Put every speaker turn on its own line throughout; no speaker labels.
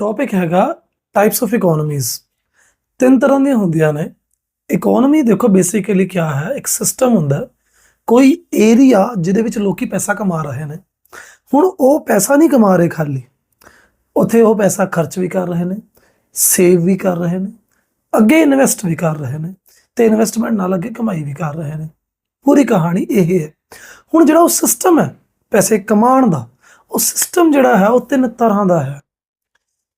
Topic ਹੈਗਾ types of economies ਤਿੰਨ ਤਰ੍ਹਾਂ ਦੀਆਂ ਹੁੰਦੀਆਂ ਨੇ। ਇਕਨੋਮੀ ਦੇਖੋ ਬੇਸਿਕਲੀ ਕੀ ਹੈ, ਇੱਕ ਸਿਸਟਮ ਹੁੰਦਾ ਕੋਈ ਏਰੀਆ ਜਿਹਦੇ ਵਿੱਚ ਲੋਕੀ ਪੈਸਾ ਕਮਾ ਰਹੇ ਨੇ। ਹੁਣ ਉਹ ਪੈਸਾ ਨਹੀਂ ਕਮਾ ਰਹੇ ਖਾਲੀ। ਉੱਥੇ ਉਹ ਪੈਸਾ ਖਰਚ ਵੀ ਕਰ ਰਹੇ ਨੇ ਸੇਵ ਵੀ ਕਰ ਰਹੇ ਨੇ, ਅੱਗੇ ਇਨਵੈਸਟ ਵੀ ਕਰ ਰਹੇ ਨੇ ਤੇ ਇਨਵੈਸਟਮੈਂਟ ਨਾਲ ਅੱਗੇ ਕਮਾਈ ਵੀ ਕਰ ਰਹੇ ਨੇ। ਪੂਰੀ ਕਹਾਣੀ ਇਹ ਹੈ। ਹੁਣ ਜਿਹੜਾ ਉਹ ਸਿਸਟਮ ਹੈ ਪੈਸੇ ਕਮਾਉਣ ਦਾ, ਉਹ ਸਿਸਟਮ ਜਿਹੜਾ ਹੈ ਉਹ ਤਿੰਨ ਤਰ੍ਹਾਂ ਦਾ ਹੈ।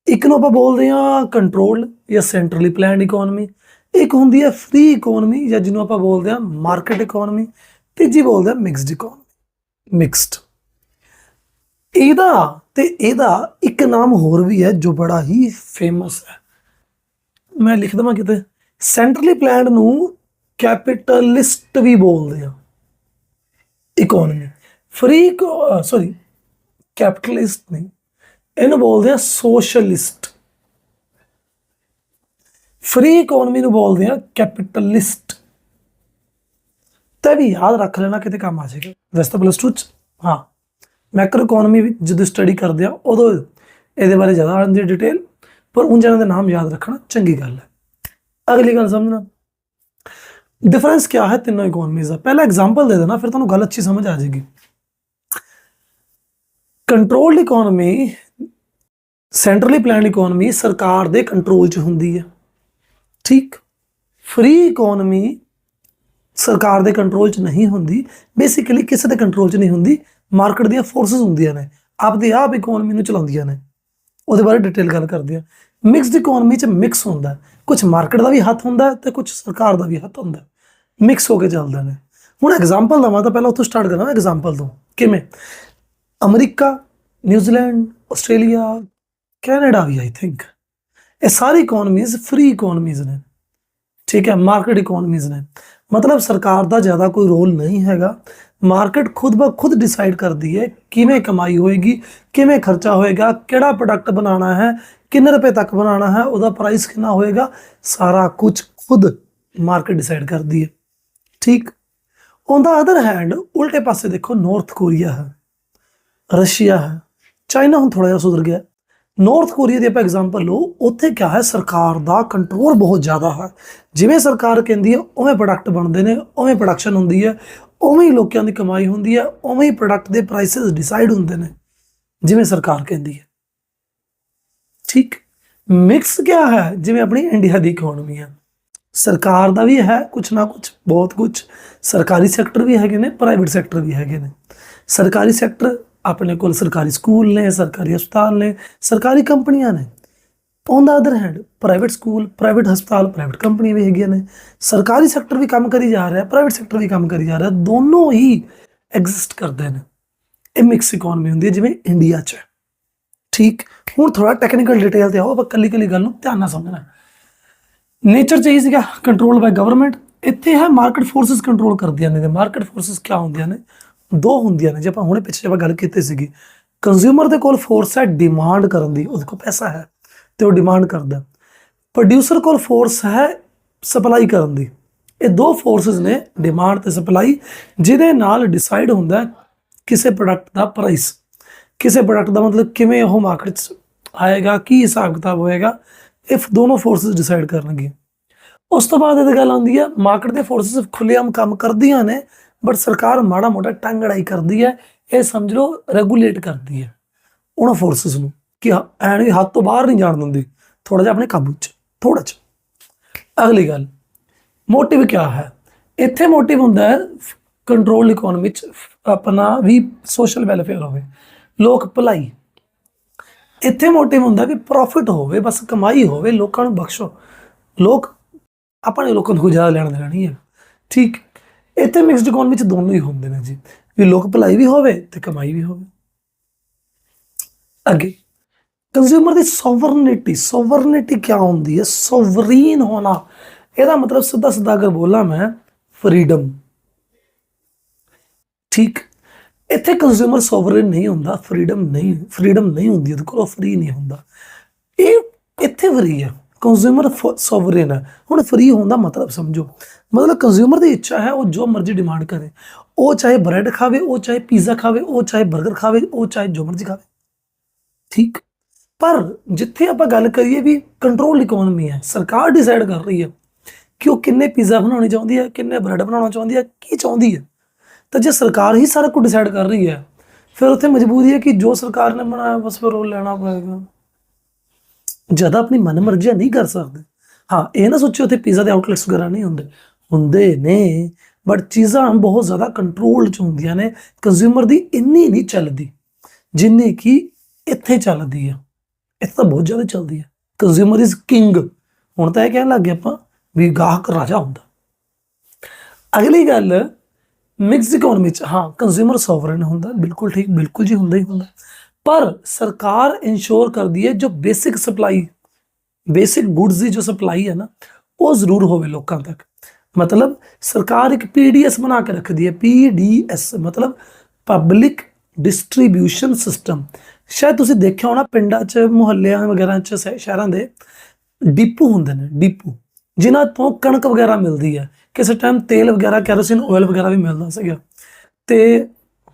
ਇੱਕ ਨੂੰ ਆਪਾਂ ਬੋਲਦੇ ਹਾਂ ਕੰਟਰੋਲ ਜਾਂ ਸੈਂਟਰਲੀ ਪਲਾਨਡ ਇਕਨੋਮੀ ਇੱਕ ਹੁੰਦੀ ਹੈ ਫ੍ਰੀ ਇਕਨੋਮੀ ਜਾਂ ਜਿਹਨੂੰ ਆਪਾਂ ਬੋਲਦੇ ਹਾਂ ਮਾਰਕੀਟ ਇਕਨੋਮੀ ਤੀਜੀ ਬੋਲਦੇ ਹਾਂ ਮਿਕਸਡ ਇਕਨੋਮੀ ਮਿਕਸਡ ਇਹਦਾ ਤੇ ਇਹਦਾ ਇੱਕ ਨਾਮ ਹੋਰ ਵੀ ਹੈ ਜੋ ਬੜਾ ਹੀ ਫੇਮਸ ਹੈ। ਮੈਂ ਲਿਖ ਦਵਾਂ ਕਿਤੇ? ਸੈਂਟਰਲੀ ਪਲਾਨਡ ਨੂੰ ਕੈਪੀਟਲਿਸਟ ਵੀ ਬੋਲਦੇ ਆ। ਇਕਨੋਮੀ ਫ੍ਰੀ ਸੌਰੀ ਕੈਪੀਟਲਿਸਟ ਨਹੀਂ। ਇਹਨੂੰ ਬੋਲਦੇ ਆ ਸੋਸ਼ਲਿਸਟ ਫ੍ਰੀ ਇਕਨੋਮੀ ਨੂੰ ਬੋਲਦੇ ਆ ਕੈਪੀਟਲਿਸਟ ਤੇ ਵੀ ਯਾਦ ਰੱਖ ਲੈਣਾ, ਕਿਤੇ ਕੰਮ ਆ ਜਾਏਗਾ। ਵੈਸੇ ਤਾਂ ਪਲੱਸ 2 ਚ, ਹਾਂ। ਮੈਕਰੋ ਇਕਨੋਮੀ ਵੀ ਜਦੋਂ ਸਟੱਡੀ ਕਰਦੇ ਆ, ਉਦੋਂ ਇਹਦੇ ਬਾਰੇ ਜ਼ਿਆਦਾ ਆਉਣ ਦੀ ਡਿਟੇਲ ਪਰ ਉਹਨਾਂ ਜਣਾਂ ਦੇ ਨਾਮ ਯਾਦ ਰੱਖਣਾ ਚੰਗੀ ਗੱਲ ਹੈ। ਅਗਲੀ ਗੱਲ ਸਮਝਣਾ। ਡਿਫਰੈਂਸ ਕੀ ਹੈ ਤਿੰਨੋਂ ਇਕਨੋਮੀਜ਼ ਦਾ? ਪਹਿਲਾ ਐਗਜ਼ਾਮਪਲ ਦੇ ਦੇਣਾ, ਫਿਰ ਤੁਹਾਨੂੰ ਗੱਲ ਅੱਛੀ ਸਮਝ ਆ ਜਾਏਗੀ। Controlled economy centrally planned economy ਸਰਕਾਰ ਦੇ ਕੰਟਰੋਲ 'ਚ ਹੁੰਦੀ ਹੈ ਠੀਕ? ਫ੍ਰੀ ਇਕਨੋਮੀ ਸਰਕਾਰ ਦੇ ਕੰਟਰੋਲ 'ਚ ਨਹੀਂ ਹੁੰਦੀ। ਬੇਸਿਕਲੀ ਕਿਸੇ ਦੇ ਕੰਟਰੋਲ 'ਚ ਨਹੀਂ ਹੁੰਦੀ। ਮਾਰਕੀਟ ਦੀਆਂ ਫੋਰਸਸ ਹੁੰਦੀਆਂ ਨੇ। ਆਪਦੇ ਆਪ ਇਕਨੋਮੀ ਨੂੰ ਚਲਾਉਂਦੀਆਂ ਨੇ। ਉਹਦੇ ਬਾਰੇ ਡਿਟੇਲ ਗੱਲ ਕਰਦੇ ਆ। ਮਿਕਸਡ ਇਕਨੋਮੀ 'ਚ ਮਿਕਸ ਹੁੰਦਾ। ਕੁਝ ਮਾਰਕੀਟ ਦਾ ਵੀ ਹੱਥ ਹੁੰਦਾ ਤੇ ਕੁਝ ਸਰਕਾਰ ਦਾ ਵੀ ਹੱਥ ਹੁੰਦਾ। ਮਿਕਸ ਹੋ ਕੇ ਚੱਲਦੇ ਨੇ। ਹੁਣ ਐਗਜ਼ਾਮਪਲ ਦਵਾਂ ਤਾਂ ਪਹਿਲਾਂ ਉੱਥੋਂ ਸਟਾਰਟ ਕਰਾਂ ਐਗਜ਼ਾਮਪਲ ਤੋਂ। ਕਿਵੇਂ? America New Zealand Australia Canada we I think ਇਹ ਸਾਰੀ ਇਕਨੋਮੀਜ਼ ਫ੍ਰੀ ਇਕਨੋਮੀਜ਼ ਨੇ। ਠੀਕ ਹੈ ਮਾਰਕੀਟ ਇਕਨੋਮੀਜ਼ ਨੇ। ਮਤਲਬ ਸਰਕਾਰ ਦਾ ਜ਼ਿਆਦਾ ਕੋਈ ਰੋਲ ਨਹੀਂ ਹੈਗਾ। ਮਾਰਕੀਟ ਖੁਦ ਬ ਖੁਦ ਡਿਸਾਈਡ ਕਰਦੀ ਹੈ ਕਿਵੇਂ ਕਮਾਈ ਹੋਏਗੀ, ਕਿਵੇਂ ਖਰਚਾ ਹੋਏਗਾ, ਕਿਹੜਾ ਪ੍ਰੋਡਕਟ ਬਣਾਉਣਾ ਹੈ, ਕਿੰਨੇ ਰੁਪਏ ਤੱਕ ਬਣਾਉਣਾ ਹੈ, ਉਹਦਾ ਪ੍ਰਾਈਸ ਕਿੰਨਾ ਹੋਏਗਾ, ਸਾਰਾ ਕੁਝ ਖੁਦ ਮਾਰਕੀਟ ਡਿਸਾਈਡ ਕਰਦੀ ਹੈ। ਠੀਕ। ਔਨ ਦਾ ਅਦਰ ਹੈਂਡ ਉਲਟੇ ਪਾਸੇ ਦੇਖੋ ਨਾਰਥ ਕੋਰੀਆ ਹੈ ਰਸ਼ੀਆ ਹੈ। ਚਾਈਨਾ ਹੁਣ ਥੋੜਾ ਜਿਹਾ ਸੁਧਰ ਗਿਆ। ਨਾਰਥ ਕੋਰੀਆ ਦੀ ਆਪਾਂ ਐਗਜ਼ਾਮਪਲ ਲਓ, ਉੱਥੇ ਕੀ ਹੈ, ਸਰਕਾਰ ਦਾ ਕੰਟਰੋਲ ਬਹੁਤ ਜ਼ਿਆਦਾ ਹੈ। ਜਿਵੇਂ ਸਰਕਾਰ ਕਹਿੰਦੀ ਹੈ, ਉਵੇਂ ਪ੍ਰੋਡਕਟ ਬਣਦੇ ਨੇ, ਉਵੇਂ ਪ੍ਰੋਡਕਸ਼ਨ ਹੁੰਦੀ ਹੈ, ਉਵੇਂ ਹੀ ਲੋਕਾਂ ਦੀ ਕਮਾਈ ਹੁੰਦੀ ਹੈ, ਉਵੇਂ ਹੀ ਪ੍ਰੋਡਕਟ ਦੇ ਪ੍ਰਾਈਸਸ ਡਿਸਾਈਡ ਹੁੰਦੇ ਨੇ, ਜਿਵੇਂ ਸਰਕਾਰ ਕਹਿੰਦੀ ਹੈ। ਠੀਕ? ਮਿਕਸ ਕਿਆ ਹੈ, ਜਿਵੇਂ ਆਪਣੀ ਇੰਡੀਆ ਦੀ ਇਕਨੋਮੀ ਹੈ। ਸਰਕਾਰ ਦਾ ਵੀ ਹੈ ਕੁਛ ਨਾ ਕੁਛ, ਬਹੁਤ ਕੁਛ। ਸਰਕਾਰੀ ਸੈਕਟਰ ਵੀ ਹੈਗੇ ਨੇ ਪ੍ਰਾਈਵੇਟ ਸੈਕਟਰ ਵੀ ਹੈਗੇ ਨੇ। ਸਰਕਾਰੀ ਸੈਕਟਰ ਆਪਣੇ ਕੋਲ ਸਰਕਾਰੀ ਸਕੂਲ ਨੇ, ਸਰਕਾਰੀ ਹਸਪਤਾਲ ਨੇ, ਸਰਕਾਰੀ ਕੰਪਨੀਆਂ ਨੇ। On the other hand private school private ਹਸਪਤਾਲ ਪ੍ਰਾਈਵੇਟ ਕੰਪਨੀਆਂ ਵੀ ਹੈਗੀਆਂ ਨੇ। ਸਰਕਾਰੀ ਸੈਕਟਰ ਵੀ ਕੰਮ ਕਰੀ ਜਾ ਰਿਹਾ ਪ੍ਰਾਈਵੇਟ ਸੈਕਟਰ ਵੀ ਕੰਮ ਕਰੀ ਜਾ ਰਿਹਾ, ਦੋਨੋਂ ਹੀ ਐਗਜ਼ਿਸਟ ਕਰਦੇ ਨੇ। ਇਹ ਮਿਕਸ ਇਕਨੋਮੀ ਹੁੰਦੀ ਹੈ, ਜਿਵੇਂ ਇੰਡੀਆ 'ਚ ਹੈ। ਠੀਕ? ਹੁਣ ਥੋੜਾ ਟੈਕਨੀਕਲ ਡਿਟੇਲ ਤੇ ਆਓ, ਆਪਾਂ ਕੱਲੀ ਕੱਲੀ ਗੱਲ ਨੂੰ ਧਿਆਨ ਨਾਲ ਸਮਝਣਾ ਨੇਚਰ ਚ ਹੀ ਸੀਗਾ ਕੰਟਰੋਲ ਬਾਈ ਗਵਰਨਮੈਂਟ ਇੱਥੇ ਹੈ ਮਾਰਕੀਟ ਫੋਰਸਸ ਕੰਟਰੋਲ ਕਰਦੀਆਂ ਨੇ ਤੇ ਮਾਰਕੀਟ ਫੋਰਸਸ ਕੀ ਹੁੰਦੀਆਂ ਨੇ? ਦੋ ਹੁੰਦੀਆਂ ਨੇ, ਜੇ ਆਪਾਂ ਹੁਣੇ ਪਿੱਛੇ ਆਪਾਂ ਗੱਲ ਕੀਤੀ ਸੀਗੀ। ਕੰਜ਼ਿਊਮਰ ਦੇ ਕੋਲ ਫੋਰਸ ਹੈ ਡਿਮਾਂਡ ਕਰਨ ਦੀ, ਉਹਦੇ ਕੋਲ ਪੈਸਾ ਹੈ ਤੇ ਉਹ ਡਿਮਾਂਡ ਕਰਦਾ। ਪ੍ਰੋਡਿਊਸਰ ਕੋਲ ਫੋਰਸ ਹੈ ਸਪਲਾਈ ਕਰਨ ਦੀ। ਇਹ ਦੋ ਫੋਰਸਸ ਨੇ ਡਿਮਾਂਡ ਤੇ ਸਪਲਾਈ ਜਿਹਦੇ ਨਾਲ ਡਿਸਾਈਡ ਹੁੰਦਾ ਕਿਸੇ ਪ੍ਰੋਡਕਟ ਦਾ ਪ੍ਰਾਈਸ ਕਿਸੇ ਪ੍ਰੋਡਕਟ ਦਾ ਮਤਲਬ ਕਿਵੇਂ ਉਹ ਮਾਰਕੀਟ 'ਚ ਆਏਗਾ, ਕੀ ਹਿਸਾਬ ਕਿਤਾਬ ਹੋਏਗਾ, ਇਹ ਦੋਨੋਂ ਫੋਰਸਸ ਡਿਸਾਈਡ ਕਰਨਗੇ ਉਸ ਤੋਂ ਬਾਅਦ ਇਹ ਗੱਲ ਆਉਂਦੀ ਹੈ ਮਾਰਕੀਟ ਦੇ ਫੋਰਸਸ ਖੁੱਲ੍ਹੇਆਮ ਕੰਮ ਕਰਦੀਆਂ ਨੇ ਬਟ ਸਰਕਾਰ ਮਾੜਾ ਮੋਟਾ ਟੰਗੜਾਈ ਕਰਦੀ ਹੈ, ਇਹ ਸਮਝ ਲਓ ਰੈਗੂਲੇਟ ਕਰਦੀ ਹੈ। ਉਹਨਾਂ ਫੋਰਸਸ ਨੂੰ ਕਿ ਐਨ ਵੀ ਹੱਥ ਤੋਂ ਬਾਹਰ ਨਹੀਂ ਜਾਣ ਦਿੰਦੀ। ਥੋੜਾ ਜਿਹਾ ਆਪਣੇ ਕਾਬੂ 'ਚ ਥੋੜਾ ਜਿਹਾ ਅਗਲੀ ਗੱਲ ਮੋਟਿਵ ਕੀ ਹੈ? ਇੱਥੇ ਮੋਟਿਵ ਹੁੰਦਾ ਹੈ ਕੰਟਰੋਲ ਇਕਨੋਮੀ ਚ, ਆਪਣਾ ਵੀ ਸੋਸ਼ਲ ਵੈਲਫੇਅਰ ਹੋਵੇ, ਲੋਕ ਭਲਾਈ। ਇੱਥੇ ਮੋਟਿਵ ਹੁੰਦਾ ਵੀ ਪ੍ਰੋਫਿਟ ਹੋਵੇ, ਬਸ ਕਮਾਈ ਹੋਵੇ, ਲੋਕਾਂ ਨੂੰ ਬਖਸ਼ੋ। ਲੋਕ ਆਪਣੇ ਲੋਕਾਂ ਨੂੰ ਜ਼ਿਆਦਾ ਲੈਣ ਦੇਣਾ ਨਹੀਂ ਹੈ। ਠੀਕ। ਇੱਥੇ ਮਿਕਸਡ ਇਕਨੋਮੀ ਵਿੱਚ ਦੋਨੋਂ ਹੀ ਹੁੰਦੇ ਨੇ ਜੀ। ਵੀ ਲੋਕ ਭਲਾਈ ਵੀ ਹੋਵੇ ਤੇ ਕਮਾਈ ਵੀ ਹੋਵੇ। ਅੱਗੇ ਕੰਜ਼ਿਊਮਰ ਦੀ ਸੋਵਰਨਿਟੀ ਸੋਵਰਨਿਟੀ ਕੀ ਹੁੰਦੀ ਹੈ? ਸੋਵਰੀਨ ਹੋਣਾ। ਇਹਦਾ ਮਤਲਬ ਸਿੱਧਾ ਸਿੱਧਾ ਅਗਰ ਬੋਲਾਂ ਮੈਂ ਫਰੀडम ਠੀਕ। ਇੱਥੇ ਕੰਜ਼ਿਊਮਰ ਸੋਵਰਨ ਨਹੀਂ ਹੁੰਦਾ ਫਰੀडम ਨਹੀਂ ਫਰੀडਮ ਨਹੀਂ ਹੁੰਦੀ, ਉਹਦੇ ਕੋਲ ਫਰੀ ਨਹੀਂ ਹੁੰਦਾ। ਇਹ ਇੱਥੇ ਫਰੀ ਹੈ। ਕੰਜ਼ਿਊਮਰ ਸੋਵਰੇਨ ਹੈ ਹੁਣ ਫਰੀ ਹੋਣ ਦਾ ਮਤਲਬ ਸਮਝੋ। ਮਤਲਬ ਕੰਜ਼ਿਊਮਰ ਦੀ ਇੱਛਾ ਹੈ ਉਹ ਜੋ ਮਰਜ਼ੀ ਡਿਮਾਂਡ ਕਰੇ। ਉਹ ਚਾਹੇ ਬ੍ਰੈਡ ਖਾਵੇ, ਉਹ ਚਾਹੇ ਪੀਜ਼ਾ ਖਾਵੇ, ਉਹ ਚਾਹੇ 버ਗਰ ਖਾਵੇ, ਉਹ ਚਾਹੇ ਜੋ ਮਰਜ਼ੀ ਖਾਵੇ। ਠੀਕ? ਪਰ ਜਿੱਥੇ ਆਪਾਂ ਗੱਲ ਕਰੀਏ ਵੀ ਕੰਟਰੋਲ ਇਕਨੋਮੀ ਹੈ, ਸਰਕਾਰ ਡਿਸਾਈਡ ਕਰ ਰਹੀ ਹੈ ਕਿ ਉਹ ਕਿੰਨੇ ਪੀਜ਼ਾ ਬਣਾਉਣੀ ਚਾਹੁੰਦੀ ਹੈ, ਕਿੰਨੇ ਬ੍ਰੈਡ ਬਣਾਉਣਾ ਚਾਹੁੰਦੀ ਹੈ, ਕੀ ਚਾਹੁੰਦੀ ਹੈ। ਤਾਂ ਜੇ ਸਰਕਾਰ ਹੀ ਸਾਰਾ ਕੁਝ ਡਿਸਾਈਡ ਕਰ ਰਹੀ ਹੈ, ਫਿਰ ਉੱਥੇ ਮਜਬੂਰੀ ਹੈ ਕਿ ਜੋ ਸਰਕਾਰ ਨੇ ਬਣਾਇਆ, ਬਸ ਫਿਰ ਉਹ ਲੈਣਾ ਪਏਗਾ। ਜ਼ਿਆਦਾ ਆਪਣੀ ਮਨਮਰਜ਼ੀ ਨਹੀਂ ਕਰ ਸਕਦੇ। ਹਾਂ, ਇਹ ਨਾ ਸੋਚਿਓ ਉੱਥੇ ਪੀਜ਼ਾ ਦੇ ਆਊਟਲੈਟਸ ਵਗੈਰਾ ਨਹੀਂ ਹੁੰਦੇ। ਹੁੰਦੇ ਨੇ ਬਟ ਚੀਜ਼ਾਂ ਬਹੁਤ ਜ਼ਿਆਦਾ ਕੰਟਰੋਲ ਚ ਹੁੰਦੀਆਂ ਨੇ। ਕੰਜ਼ਿਊਮਰ ਦੀ ਇੰਨੀ ਨਹੀਂ ਚੱਲਦੀ, ਜਿੰਨੀ ਕਿ ਇੱਥੇ ਚੱਲਦੀ ਆ। ਇੱਥੇ ਤਾਂ ਬਹੁਤ ਜ਼ਿਆਦਾ ਚੱਲਦੀ ਹੈ ਕੰਜ਼ਿਊਮਰ ਇਜ਼ ਕਿੰਗ ਹੁਣ ਤਾਂ ਇਹ ਕਹਿਣ ਲੱਗ ਗਏ ਆਪਾਂ ਵੀ ਗਾਹਕ ਰਾਜਾ ਹੁੰਦਾ। ਅਗਲੀ ਗੱਲ ਮਿਕਸ ਇਕਨੋਮੀ ਚ, ਹਾਂ ਕੰਜ਼ਿਊਮਰ ਸੋਵਰਨ ਹੁੰਦਾ। ਬਿਲਕੁਲ ਠੀਕ, ਬਿਲਕੁਲ ਜੀ ਹੁੰਦਾ ਹੀ ਹੁੰਦਾ। ਪਰ ਸਰਕਾਰ ਇਨਸ਼ੋਰ ਕਰਦੀ ਹੈ ਜੋ ਬੇਸਿਕ ਸਪਲਾਈ ਬੇਸਿਕ ਗੁੱਡਸ ਦੀ ਜੋ ਸਪਲਾਈ ਹੈ ਨਾ, ਉਹ ਜ਼ਰੂਰ ਹੋਵੇ ਲੋਕਾਂ ਤੱਕ। ਮਤਲਬ ਸਰਕਾਰ ਇੱਕ ਪੀਡੀਐਸ ਬਣਾ ਕੇ ਰੱਖਦੀ ਹੈ ਪੀਡੀਐਸ ਮਤਲਬ ਪਬਲਿਕ ਡਿਸਟ੍ਰੀਬਿਊਸ਼ਨ ਸਿਸਟਮ ਸ਼ਾਇਦ ਤੁਸੀਂ ਦੇਖਿਆ ਹੋਣਾ ਪਿੰਡਾਂ 'ਚ, ਮੁਹੱਲਿਆਂ ਵਗੈਰਾ 'ਚ, ਸ਼ਹਿ- ਸ਼ਹਿਰਾਂ ਦੇ ਡਿਪੂ ਹੁੰਦੇ ਨੇ, ਡਿਪੂ, ਜਿਨ੍ਹਾਂ ਤੋਂ ਕਣਕ ਵਗੈਰਾ ਮਿਲਦੀ ਹੈ। ਕਿਸੇ ਟਾਈਮ ਤੇਲ ਵਗੈਰਾ, ਕੈਰੋਸਿਨ ਆਇਲ ਵਗੈਰਾ ਵੀ ਮਿਲਦਾ ਸੀਗਾ। ਤੇ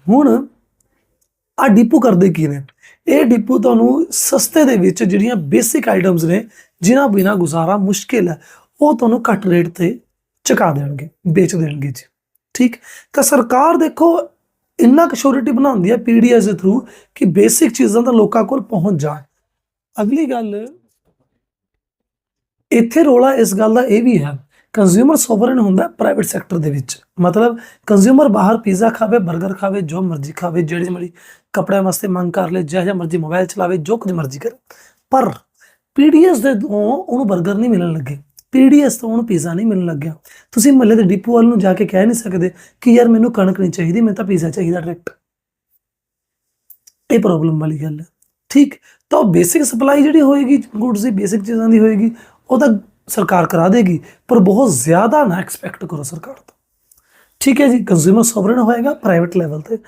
ਹੁਣ ਆ ਡਿਪੂ ਕਰਦੇ ਕੀ ਨੇ? ਇਹ ਡਿਪੂ ਤੁਹਾਨੂੰ ਸਸਤੇ ਦੇ ਵਿੱਚ ਜਿਹੜੀਆਂ ਬੇਸਿਕ ਆਈਟਮਸ ਨੇ, ਜਿਨ੍ਹਾਂ ਬਿਨਾ ਗੁਜ਼ਾਰਾ ਮੁਸ਼ਕਿਲ ਹੈ, ਉਹ ਤੁਹਾਨੂੰ ਘੱਟ ਰੇਟ ਤੇ ਚੁਕਾ ਦੇਣਗੇ, ਵੇਚ ਦੇਣਗੇ ਜੀ। ਠੀਕ? ਤਾਂ ਸਰਕਾਰ ਦੇਖੋ, ਇੰਨਾ ਕਸ਼ੋਰਿਟੀ ਬਣਾਉਂਦੀ ਹੈ ਪੀਡੀਐਸ ਦੇ ਥਰੂ ਕਿ ਬੇਸਿਕ ਚੀਜ਼ਾਂ ਤਾਂ ਲੋਕਾਂ ਕੋਲ ਪਹੁੰਚ ਜਾਣ। ਅਗਲੀ ਗੱਲ, ਇੱਥੇ ਰੋਲਾ ਇਸ ਗੱਲ ਦਾ ਇਹ ਵੀ ਹੈ ਕੰਜ਼ਿਊਮਰ ਸੋਵਰਨ ਹੁੰਦਾ ਪ੍ਰਾਈਵੇਟ ਸੈਕਟਰ ਦੇ ਵਿੱਚ। ਮਤਲਬ ਕੰਜ਼ਿਊਮਰ ਬਾਹਰ ਪੀਜ਼ਾ ਖਾਵੇ 버ਗਰ ਖਾਵੇ, ਜੋ ਮਰਜ਼ੀ ਖਾਵੇ, ਜਿਹੜੀ ਮਰਜ਼ੀ ਕੱਪੜਿਆਂ ਵਾਸਤੇ ਮੰਗ ਕਰ ਲੇ ਜਿਹੜਾ ਮਰਜ਼ੀ ਮੋਬਾਈਲ ਚਲਾਵੇ, ਜੋ ਕੁਝ ਮਰਜ਼ੀ ਕਰੇ। ਪਰ ਪੀਡੀਐਸ ਦੇ ਤੋਂ ਉਹਨੂੰ 버ਗਰ ਨਹੀਂ ਮਿਲਣ ਲੱਗੇ। ਪੀਡੀਐਸ ਤੋਂ ਉਹਨੂੰ ਪੀਜ਼ਾ ਨਹੀਂ ਮਿਲਣ ਲੱਗਿਆ। ਤੁਸੀਂ ਮਹੱਲੇ ਦੇ ਡਿਪੂ ਵਾਲ ਨੂੰ ਜਾ ਕੇ ਕਹਿ ਨਹੀਂ ਸਕਦੇ ਕਿ ਯਾਰ ਮੈਨੂੰ ਕਣਕ ਨਹੀਂ ਚਾਹੀਦੀ, ਮੈਨੂੰ ਤਾਂ ਪੀਜ਼ਾ ਚਾਹੀਦਾ ਡਾਇਰੈਕਟ ਇਹ ਪ੍ਰੋਬਲਮ ਵਾਲੀ ਗੱਲ ਹੈ। ਠੀਕ? ਤਾਂ ਉਹ ਬੇਸਿਕ ਸਪਲਾਈ ਜਿਹੜੀ ਹੋਏਗੀ ਗੁੱਡਸ ਦੀ ਬੇਸਿਕ ਚੀਜ਼ਾਂ ਦੀ ਹੋਏਗੀ, ਉਹ ਤਾਂ ਸਰਕਾਰ ਕਰਾ ਦੇਗੀ, ਪਰ ਬਹੁਤ ਜ਼ਿਆਦਾ ਨਾ ਐਕਸਪੈਕਟ ਕਰੋ ਸਰਕਾਰ ਤੋਂ। ਠੀਕ ਹੈ ਜੀ? ਕੰਜ਼ਿਊਮਰ ਸੋਵਰਨ ਹੋਏਗਾ ਪ੍ਰਾਈਵੇਟ ਲੈਵਲ ਤੇ।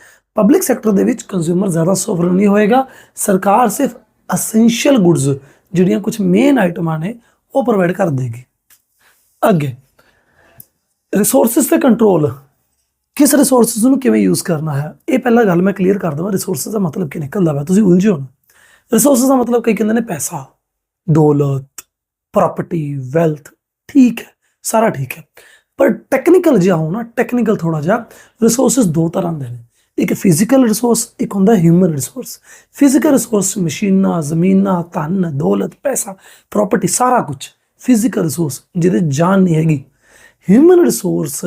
ਪਬਲਿਕ ਸੈਕਟਰ ਦੇ ਵਿੱਚ ਕੰਜ਼ਿਊਮਰ ਜ਼ਿਆਦਾ ਸੋਵਰਨ ਨਹੀਂ ਹੋਏਗਾ। ਸਰਕਾਰ ਸਿਰਫ ਅਸੈਂਸ਼ੀਅਲ ਗੁੱਡਸ ਜਿਹੜੀਆਂ ਕੁਝ ਮੇਨ ਆਈਟਮਾਂ ਨੇ, ਉਹ ਪ੍ਰੋਵਾਈਡ ਕਰ ਦੇਗੀ। ਅੱਗੇ ਰਿਸੋਰਸਸ ਤੇ ਕੰਟਰੋਲ ਕਿਸ ਰਿਸੋਰਸਸ ਨੂੰ ਕਿਵੇਂ ਯੂਜ਼ ਕਰਨਾ ਹੈ? ਇਹ ਪਹਿਲਾਂ ਗੱਲ ਮੈਂ ਕਲੀਅਰ ਕਰ ਦਵਾਂ। ਰਿਸੋਰਸਸ ਦਾ ਮਤਲਬ ਕੀ ਨਿਕਲਦਾ ਵਾ? ਤੁਸੀਂ ਉਲਝਿਓ ਨਾ। ਰਿਸੋਰਸਸ ਦਾ ਮਤਲਬ ਕਈ ਕਹਿੰਦੇ ਨੇ ਪੈਸਾ, ਦੌਲਤ ਪ੍ਰਾਪਰਟੀ ਵੈਲਥ ਠੀਕ ਹੈ, ਸਾਰਾ ਠੀਕ ਹੈ। ਪਰ ਟੈਕਨੀਕਲ ਜਿਹਾ ਹੋਣਾ ਟੈਕਨੀਕਲ ਥੋੜਾ ਜਿਹਾ ਰਿਸੋਰਸਸ ਦੋ ਤਰ੍ਹਾਂ ਦੇ ਨੇ। ਇੱਕ ਫਿਜ਼ੀਕਲ ਰਿਸੋਰਸ ਇੱਕ ਹੁੰਦਾ ਹਿਊਮਨ ਰਿਸੋਰਸ ਫਿਜ਼ੀਕਲ ਰਿਸੋਰਸ ਮਸ਼ੀਨਾਂ ਜ਼ਮੀਨਾਂ ਧਨ ਦੌਲਤ, ਪੈਸਾ ਪ੍ਰਾਪਰਟੀ ਸਾਰਾ ਕੁਝ ਫਿਜ਼ੀਕਲ ਰਿਸੋਰਸ ਜਿਹਦੇ ਜਾਨ ਨਹੀਂ ਹੈਗੀ। ਹਿਊਮਨ ਰਿਸੋਰਸ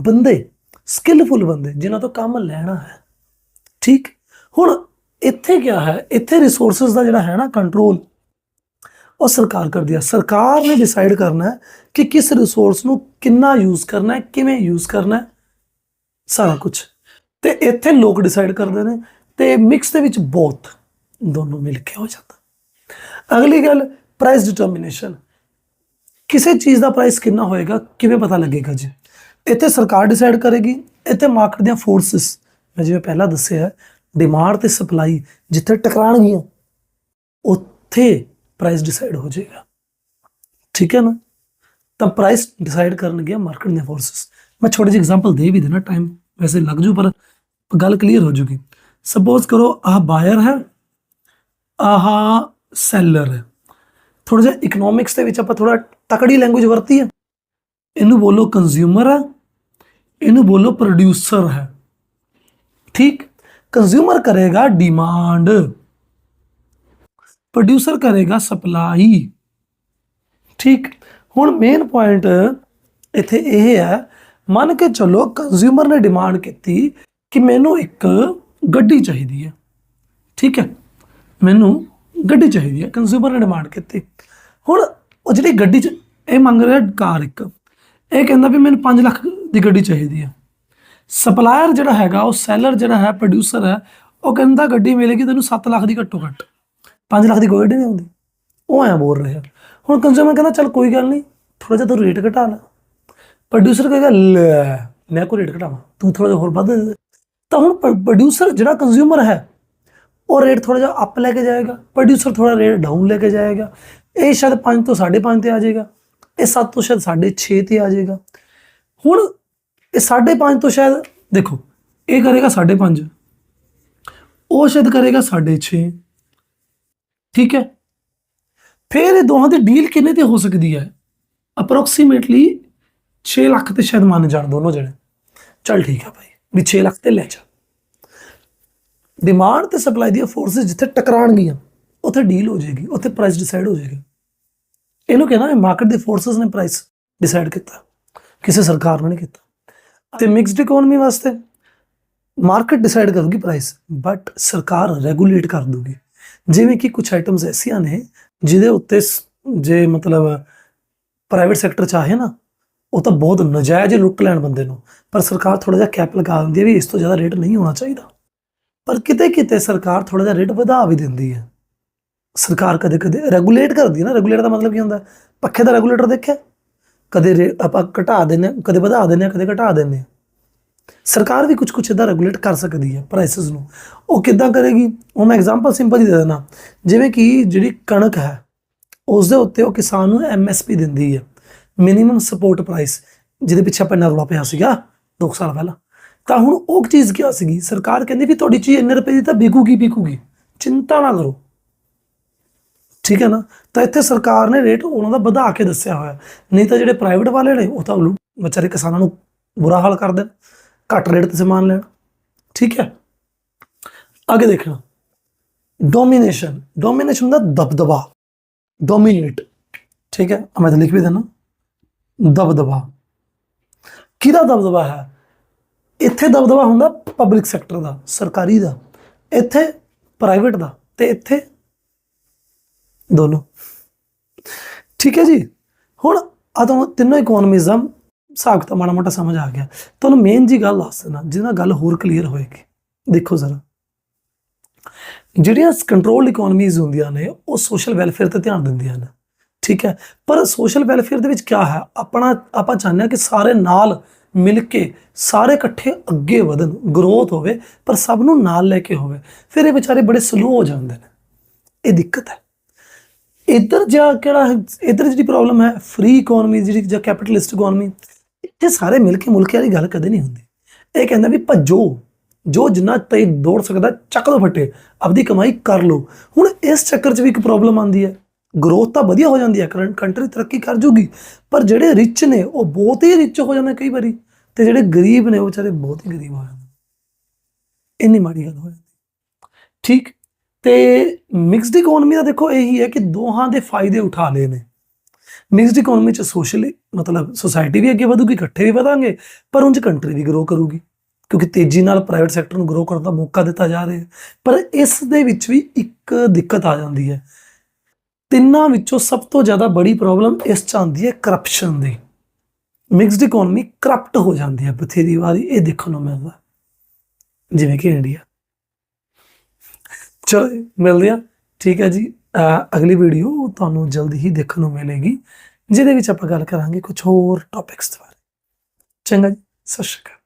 ਬੰਦੇ ਸਕਿੱਲਫੁਲ ਬੰਦੇ ਜਿਨ੍ਹਾਂ ਤੋਂ ਕੰਮ ਲੈਣਾ ਹੈ। ਠੀਕ? ਹੁਣ ਇੱਥੇ ਕੀ ਹੈ? ਇੱਥੇ ਰਿਸੋਰਸਸ ਦਾ ਜਿਹੜਾ ਹੈ ਨਾ ਕੰਟਰੋਲ ਉਹ ਸਰਕਾਰ ਕਰਦੀ ਹੈ ਸਰਕਾਰ ਨੇ ਡਿਸਾਈਡ ਕਰਨਾ ਹੈ ਕਿ ਕਿਸ ਰਿਸੋਰਸ ਨੂੰ ਕਿੰਨਾ ਯੂਜ਼ ਕਰਨਾ ਹੈ, ਕਿਵੇਂ ਯੂਜ਼ ਕਰਨਾ ਹੈ, ਸਾਰਾ ਕੁਝ ਤੇ ਇੱਥੇ ਲੋਕ ਡਿਸਾਈਡ ਕਰਦੇ ਨੇ ਤੇ ਮਿਕਸ ਦੇ ਵਿੱਚ ਬਹੁਤ ਦੋਨੋਂ ਮਿਲ ਕੇ ਹੋ ਜਾਂਦਾ। ਅਗਲੀ ਗੱਲ ਪ੍ਰਾਈਸ ਡਿਟਰਮੀਨੇਸ਼ਨ ਕਿਸੇ ਚੀਜ਼ ਦਾ ਪ੍ਰਾਈਸ ਕਿੰਨਾ ਹੋਏਗਾ, ਕਿਵੇਂ ਪਤਾ ਲੱਗੇਗਾ ਜੀ? ਇੱਥੇ ਸਰਕਾਰ ਡਿਸਾਈਡ ਕਰੇਗੀ, ਇੱਥੇ ਮਾਰਕੀਟ ਦੀਆਂ ਫੋਰਸਸ ਮੈਂ ਜਿਵੇਂ ਪਹਿਲਾਂ ਦੱਸਿਆ ਡਿਮਾਂਡ ਤੇ ਸਪਲਾਈ ਜਿੱਥੇ ਟਕਰਾਣਗੀਆਂ, ਉੱਥੇ ਪ੍ਰਾਈਸ ਡਿਸਾਈਡ ਹੋ ਜਾਏਗਾ। ਠੀਕ ਹੈ ਨਾ? ਤਾਂ ਪ੍ਰਾਈਸ ਡਿਸਾਈਡ ਕਰਨਗੀਆਂ ਮਾਰਕੀਟ ਦੀਆਂ ਫੋਰਸਸ ਮੈਂ ਛੋਟੀ ਜਿਹੀ ਐਗਜ਼ਾਮਪਲ ਦੇ ਵੀ ਦੇਣਾ ਟਾਈਮ ਵੈਸੇ ਲੱਗ ਜੂ, ਪਰ ਗੱਲ ਕਲੀਅਰ ਹੋ ਜੂਗੀ। ਸਪੋਜ਼ ਕਰੋ ਆਹ ਬਾਇਰ ਹੈ, ਆਹ ਸੈਲਰ ਹੈ। ਥੋੜਾ ਜਿਹਾ ਇਕਨੋਮਿਕਸ ਦੇ ਵਿੱਚ ਆਪਾਂ ਥੋੜਾ ਤਕੜੀ ਲੈਂਗੁਏਜ ਵਰਤੀ ਹੈ। ਇਹਨੂੰ ਬੋਲੋ ਕੰਜ਼ਿਊਮਰ ਹੈ, ਇਹਨੂੰ ਬੋਲੋ ਪ੍ਰੋਡਿਊਸਰ ਹੈ। ਠੀਕ? ਕੰਜ਼ਿਊਮਰ ਕਰੇਗਾ ਡਿਮਾਂਡ ਪ੍ਰੋਡਿਊਸਰ ਕਰੇਗਾ ਸਪਲਾਈ ਠੀਕ? ਹੁਣ ਮੇਨ ਪੁਆਇੰਟ ਇੱਥੇ ਇਹ ਹੈ, ਮੰਨ ਕੇ ਚੱਲੋ ਕੰਜ਼ਿਊਮਰ ਨੇ ਡਿਮਾਂਡ ਕੀਤੀ ਕਿ ਮੈਨੂੰ ਇੱਕ ਗੱਡੀ ਚਾਹੀਦੀ ਹੈ। ਠੀਕ ਹੈ? ਮੈਨੂੰ ਗੱਡੀ ਚਾਹੀਦੀ ਹੈ। ਕੰਜ਼ਿਊਮਰ ਨੇ ਡਿਮਾਂਡ ਕੀਤੀ। ਹੁਣ ਉਹ ਜਿਹੜੀ ਗੱਡੀ ਚ ਇਹ ਮੰਗ ਰਿਹਾ ਕਾਰ ਇੱਕ, ਇਹ ਕਹਿੰਦਾ ਵੀ ਮੈਨੂੰ 5 ਲੱਖ ਦੀ ਗੱਡੀ ਚਾਹੀਦੀ ਹੈ। ਸਪਲਾਇਰ ਜਿਹੜਾ ਹੈਗਾ, ਉਹ ਸੈਲਰ ਜਿਹੜਾ ਹੈ ਪ੍ਰੋਡਿਊਸਰ ਹੈ, ਉਹ ਕਹਿੰਦਾ ਗੱਡੀ ਮਿਲੇਗੀ ਤੈਨੂੰ 7 ਲੱਖ ਦੀ ਘੱਟੋ ਘੱਟ। 5 ਲੱਖ ਦੀ ਕੋਈ ਗੱਡੀ ਨਹੀਂ ਆਉਂਦੀ ਉਹ ਐਂ ਬੋਲ ਰਿਹਾ। ਹੁਣ ਕੰਜ਼ਿਊਮਰ ਕਹਿੰਦਾ, ਚੱਲ ਕੋਈ ਗੱਲ ਨਹੀਂ ਥੋੜਾ ਜਿਹਾ ਤੂੰ ਰੇਟ ਘਟਾ ਲੈ। ਪ੍ਰੋਡਿਊਸਰ ਕਹੇਗਾ, ਲੈ, ਮੈਂ ਕੋਈ ਰੇਟ ਘਟਾਵਾਂ। ਤੂੰ ਥੋੜਾ ਜਿਹਾ ਹੋਰ ਵੱਧ ਦੇ। ਤਾਂ ਹੁਣ ਪ੍ਰੋਡਿਊਸਰ ਜਿਹੜਾ ਕੰਜ਼ਿਊਮਰ ਹੈ, ਉਹ ਰੇਟ ਥੋੜਾ ਜਿਹਾ ਅਪ ਲੈ ਕੇ ਜਾਏਗਾ ਪ੍ਰੋਡਿਊਸਰ ਥੋੜਾ ਰੇਟ ਡਾਊਨ ਲੈ ਕੇ ਜਾਏਗਾ, ਇਹ ਸ਼ਾਇਦ 5 ਤੋਂ 5.5 ਤੇ ਆ ਜਾਏਗਾ, ਇਹ 7 ਤੋਂ ਸ਼ਾਇਦ 6.5 ਤੇ ਆ ਜਾਏਗਾ। ਹੁਣ ਇਹ 5.5 ਤੋਂ ਸ਼ਾਇਦ, ਦੇਖੋ, ਇਹ ਕਰੇਗਾ 5.5 ਉਹ ਸ਼ਾਇਦ ਕਰੇਗਾ 6.5 ਠੀਕ ਹੈ? ਫਿਰ ਇਹ ਦੋਹਾਂ ਦੀ ਡੀਲ ਕਿੰਨੇ ਤੇ ਹੋ ਸਕਦੀ ਹੈ? ਅਪਰੋਕਸੀਮੇਟਲੀ 6 ਲੱਖ ਤੇ ਸ਼ਾਇਦ ਮੰਨ ਜਾਣ ਦੋਨੋਂ ਜਣੇ। ਚਲ ਠੀਕ ਹੈ ਭਾਈ। ਵੀ 6 ਲੱਖ ਤੇ ਲੈ ਜਾ। ਡਿਮਾਂਡ ਤੇ ਸਪਲਾਈ ਦੀਆਂ ਫੋਰਸਸ ਜਿੱਥੇ ਟਕਰਾਣਗੀਆਂ, ਉੱਥੇ ਡੀਲ ਹੋ ਜਾਏਗੀ, ਉੱਥੇ ਪ੍ਰਾਈਸ ਡਿਸਾਈਡ ਹੋ ਜਾਏਗਾ। ਇਹਨੂੰ ਕਹਿੰਦਾ ਮਾਰਕੀਟ ਦੇ ਫੋਰਸਸ ਨੇ ਪ੍ਰਾਈਸ ਡਿਸਾਈਡ ਕੀਤਾ, ਕਿਸੇ ਸਰਕਾਰ ਨੇ ਨਹੀਂ ਕੀਤਾ। ਤੇ ਮਿਕਸਡ ਇਕਨੋਮੀ ਵਾਸਤੇ ਮਾਰਕੀਟ ਡਿਸਾਈਡ ਕਰੂਗੀ ਪ੍ਰਾਈਸ ਬਟ ਸਰਕਾਰ ਰੈਗੂਲੇਟ ਕਰ ਦੂਗੀ ਜਿਵੇਂ ਕਿ ਕੁਝ ਆਈਟਮਸ ਐਸੀਆਂ ਨੇ, ਜਿਹਦੇ ਉੱਤੇ ਸ- ਜੇ ਮਤਲਬ ਪ੍ਰਾਈਵੇਟ ਸੈਕਟਰ ਚਾਹੇ ਨਾ ਉਹ ਤਾਂ ਬਹੁਤ ਨਜਾਇਜ਼ ਲੁੱਟ ਲੈਣ ਬੰਦੇ ਨੂੰ। ਪਰ ਸਰਕਾਰ ਥੋੜਾ ਜਿਹਾ ਕੈਪ ਲਗਾ ਦਿੰਦੀ ਹੈ ਵੀ ਇਸ ਤੋਂ ਜ਼ਿਆਦਾ ਰੇਟ ਨਹੀਂ ਹੋਣਾ ਚਾਹੀਦਾ। ਪਰ ਕਿਤੇ ਕਿਤੇ ਸਰਕਾਰ ਥੋੜਾ ਜਿਹਾ ਰੇਟ ਵਧਾ ਵੀ ਦਿੰਦੀ ਹੈ। ਸਰਕਾਰ ਕਦੇ ਕਦੇ ਰੈਗੂਲੇਟ ਕਰਦੀ ਹੈ ਨਾ। ਰੈਗੂਲੇਟ ਦਾ ਮਤਲਬ ਕੀ ਹੁੰਦਾ? ਪੱਖੇ ਦਾ ਰੈਗੂਲੇਟਰ ਦੇਖਿਆ? ਕਦੇ ਰੇ- ਆਪਾਂ ਘਟਾ ਦਿੰਦੇ ਹਾਂ, ਕਦੇ ਵਧਾ ਦਿੰਦੇ ਹਾਂ, ਕਦੇ ਘਟਾ ਦਿੰਦੇ ਹਾਂ। ਸਰਕਾਰ ਵੀ ਕੁਝ ਕੁਝ ਇਦਾਂ ਰੈਗੂਲੇਟ ਕਰ ਸਕਦੀ ਹੈ ਪ੍ਰਾਈਸਸ ਨੂੰ। ਉਹ ਕਿੱਦਾਂ ਕਰੇਗੀ? ਉਹ ਮੈਂ ਐਗਜ਼ਾਮਪਲ ਸਿੰਪਲ ਹੀ ਦੇ ਦੇਣਾ ਜਿਵੇਂ ਕਿ ਜਿਹੜੀ ਕਣਕ ਹੈ ਉਸ ਦੇ ਉੱਤੇ ਉਹ ਕਿਸਾਨ ਨੂੰ ਐਮਐਸਪੀ ਦਿੰਦੀ ਹੈ। ਮਿਨੀਮਮ ਸਪੋਰਟ ਪ੍ਰਾਈਸ ਜਿਹਦੇ ਪਿੱਛੇ ਆਪਾਂ ਇੰਨਾ ਰੌਲਾ ਪਿਆ ਸੀਗਾ 2 ਸਾਲ ਪਹਿਲਾਂ। ਤਾਂ ਹੁਣ ਉਹ ਚੀਜ਼ ਕੀ ਸੀਗੀ? ਸਰਕਾਰ ਕਹਿੰਦੀ ਵੀ ਤੁਹਾਡੀ ਚੀਜ਼ ਇੰਨੇ ਰੁਪਏ ਦੀ ਤਾਂ ਵਿਕੂਗੀ ਵਿਕੂਗੀ। ਚਿੰਤਾ ਨਾ ਕਰੋ। ਠੀਕ ਹੈ ਨਾ? ਤਾਂ ਇੱਥੇ ਸਰਕਾਰ ਨੇ ਰੇਟ ਉਹਨਾਂ ਦਾ ਵਧਾ ਕੇ ਦੱਸਿਆ ਹੋਇਆ। ਨਹੀਂ ਤਾਂ ਜਿਹੜੇ ਪ੍ਰਾਈਵੇਟ ਵਾਲੇ ਨੇ, ਉਹ ਤਾਂ ਵਿਚਾਰੇ ਕਿਸਾਨਾਂ ਨੂੰ ਬੁਰਾ ਹਾਲ ਕਰਦੇ ਨੇ ਘੱਟ ਰੇਟ ਤੇ ਸਮਾਨ ਲੈਣ। ਠੀਕ ਹੈ? ਅੱਗੇ ਦੇਖਣਾ। ਡੋਮੀਨੇਸ਼ਨ ਡੋਮੀਨੇਸ਼ਨ ਦਾ ਦਬਦਬਾ। ਡੋਮੀਨੇਟ ਠੀਕ ਹੈ? ਮੈਂ ਤਾਂ ਲਿਖ ਵੀ ਦੇਣਾ। ਦਬਦਬਾ। ਕਿਹਦਾ ਦਬਦਬਾ ਹੈ? ਇੱਥੇ ਦਬਦਬਾ ਹੁੰਦਾ ਪਬਲਿਕ ਸੈਕਟਰ ਦਾ, ਸਰਕਾਰੀ ਦਾ, ਇੱਥੇ ਪ੍ਰਾਈਵੇਟ ਦਾ ਤੇ ਇੱਥੇ ਦੋਨੋਂ। ਠੀਕ ਹੈ ਜੀ? ਹੁਣ ਆ ਤੁਹਾਨੂੰ ਤਿੰਨੋਂ ਇਕਨੋਮੀਜ਼ ਦਾ ਹਿਸਾਬ ਤਾਂ ਮਾੜਾ ਮੋਟਾ ਸਮਝ ਆ ਗਿਆ। ਤੁਹਾਨੂੰ ਮੇਨ ਜੀ ਗੱਲ ਦੱਸ ਦੇਣਾ ਜਿਹਦੇ ਨਾਲ ਗੱਲ ਹੋਰ ਕਲੀਅਰ ਹੋਏਗੀ। ਦੇਖੋ ਜ਼ਰਾ। ਜਿਹੜੀਆਂ ਕੰਟਰੋਲ ਇਕਨੋਮੀਜ਼ ਹੁੰਦੀਆਂ ਨੇ, ਉਹ ਸੋਸ਼ਲ ਵੈਲਫੇਅਰ ਤੇ ਧਿਆਨ ਦਿੰਦੀਆਂ ਨੇ। ਠੀਕ ਹੈ? ਪਰ ਸੋਸ਼ਲ ਵੈਲਫੇਅਰ ਦੇ ਵਿੱਚ ਕੀ ਹੈ? ਆਪਣਾ, ਆਪਾਂ ਚਾਹੁੰਦੇ ਹਾਂ ਕਿ ਸਾਰੇ ਨਾਲ ਮਿਲ ਕੇ ਸਾਰੇ ਇਕੱਠੇ ਅੱਗੇ ਵਧਣ ਗਰੋਥ ਹੋਵੇ, ਪਰ ਸਭ ਨੂੰ ਨਾਲ ਲੈ ਕੇ ਹੋਵੇ। ਫਿਰ ਇਹ ਵਿਚਾਰੇ ਬੜੇ ਸਲੋ ਹੋ ਜਾਂਦੇ ਨੇ। ਇਹ ਦਿੱਕਤ ਹੈ। ਇੱਧਰ ਜਾ ਕਿਹੜਾ ਹੈ- ਇੱਧਰ ਜਿਹੜੀ ਪ੍ਰੋਬਲਮ ਹੈ ਫ੍ਰੀ ਇਕਨੋਮੀ ਜਿਹੜੀ ਜਾਂ ਕੈਪੀਟਲਿਸਟ ਇਕਨੋਮੀ ਇੱਥੇ ਸਾਰੇ ਮਿਲ ਕੇ ਮੁਲਕ ਵਾਲੀ ਗੱਲ ਕਦੇ ਨਹੀਂ ਹੁੰਦੀ। ਇਹ ਕਹਿੰਦਾ ਵੀ ਭੱਜੋ, ਜੋ ਜਿੰਨਾ ਤੇਜ਼ ਦੌੜ ਸਕਦਾ, ਚੱਕ ਦੋ ਫੱਟੇ, ਆਪਦੀ ਕਮਾਈ ਕਰ ਲਓ। ਹੁਣ ਇਸ ਚੱਕਰ 'ਚ ਵੀ ਇੱਕ ਪ੍ਰੋਬਲਮ ਆਉਂਦੀ ਹੈ। ਗਰੋਥ ਤਾਂ ਵਧੀਆ ਹੋ ਜਾਂਦੀ ਹੈ ਕਰੰਟ ਕੰਟਰੀ ਤਰੱਕੀ ਕਰ ਜੂਗੀ, ਪਰ ਜਿਹੜੇ ਰਿਚ ਨੇ, ਉਹ ਬਹੁਤ ਹੀ ਰਿਚ ਹੋ ਜਾਂਦੇ ਕਈ ਵਾਰੀ, ਤੇ ਜਿਹੜੇ ਗਰੀਬ ਨੇ, ਉਹ ਵਿਚਾਰੇ ਬਹੁਤ ਹੀ ਗਰੀਬ ਹੋ ਜਾਂਦੇ। ਇੰਨੀ ਮਾੜੀ ਗੱਲ ਹੋ ਜਾਂਦੀ। ਠੀਕ, ਤੇ ਮਿਕਸਡ ਇਕਨੋਮੀ ਦਾ ਦੇਖੋ ਇਹੀ ਹੈ ਕਿ ਦੋਹਾਂ ਦੇ ਫਾਇਦੇ ਉਠਾ ਲਏ ਨੇ। ਮਿਕਸਡ ਇਕਨੋਮੀ ਚ ਸੋਸ਼ਲੀ ਮਤਲਬ ਸੋਸਾਇਟੀ ਵੀ ਅੱਗੇ ਵਧੂਗੀ, ਇਕੱਠੇ ਵੀ ਵਧਾਂਗੇ, ਪਰ ਉਂਝ ਕੰਟਰੀ ਵੀ ਗਰੋ ਕਰੂਗੀ, ਕਿਉਂਕਿ ਤੇਜ਼ੀ ਨਾਲ ਪ੍ਰਾਈਵੇਟ ਸੈਕਟਰ ਨੂੰ ਗਰੋ ਕਰਨ ਦਾ ਮੌਕਾ ਦਿੱਤਾ ਜਾ ਰਿਹਾ ਪਰ ਇਸ ਦੇ ਵਿੱਚ ਵੀ ਇੱਕ ਦਿੱਕਤ ਆ ਜਾਂਦੀ ਹੈ ਤਿੰਨਾਂ ਵਿੱਚੋਂ ਸਭ ਤੋਂ ਜ਼ਿਆਦਾ ਬੜੀ ਪ੍ਰੋਬਲਮ ਇਸ ਚ ਆਉਂਦੀ ਹੈ ਕਰਪਸ਼ਨ ਦੀ। ਮਿਕਸਡ ਇਕਨੋਮੀ ਕਰਪਟ ਹੋ ਜਾਂਦੀ ਹੈ ਬਥੇਰੀ ਵਾਰੀ। ਇਹ ਦੇਖਣ ਨੂੰ ਮਿਲਦਾ। ਜਿਵੇਂ ਕਿ ਇੰਡੀਆ ਚਲੋ ਜੀ, ਮਿਲਦੇ ਆ ਠੀਕ ਹੈ ਜੀ। ਅਗਲੀ ਵੀਡੀਓ ਤੁਹਾਨੂੰ ਜਲਦੀ ਹੀ ਦੇਖਣ ਨੂੰ ਮਿਲੇਗੀ ਜਿਹਦੇ ਵਿੱਚ ਆਪਾਂ ਗੱਲ ਕਰਾਂਗੇ ਕੁਝ ਹੋਰ ਟੌਪਿਕਸ ਬਾਰੇ। ਚੰਗਾ ਜੀ ਸਤਿ ਸ਼੍ਰੀ ਅਕਾਲ।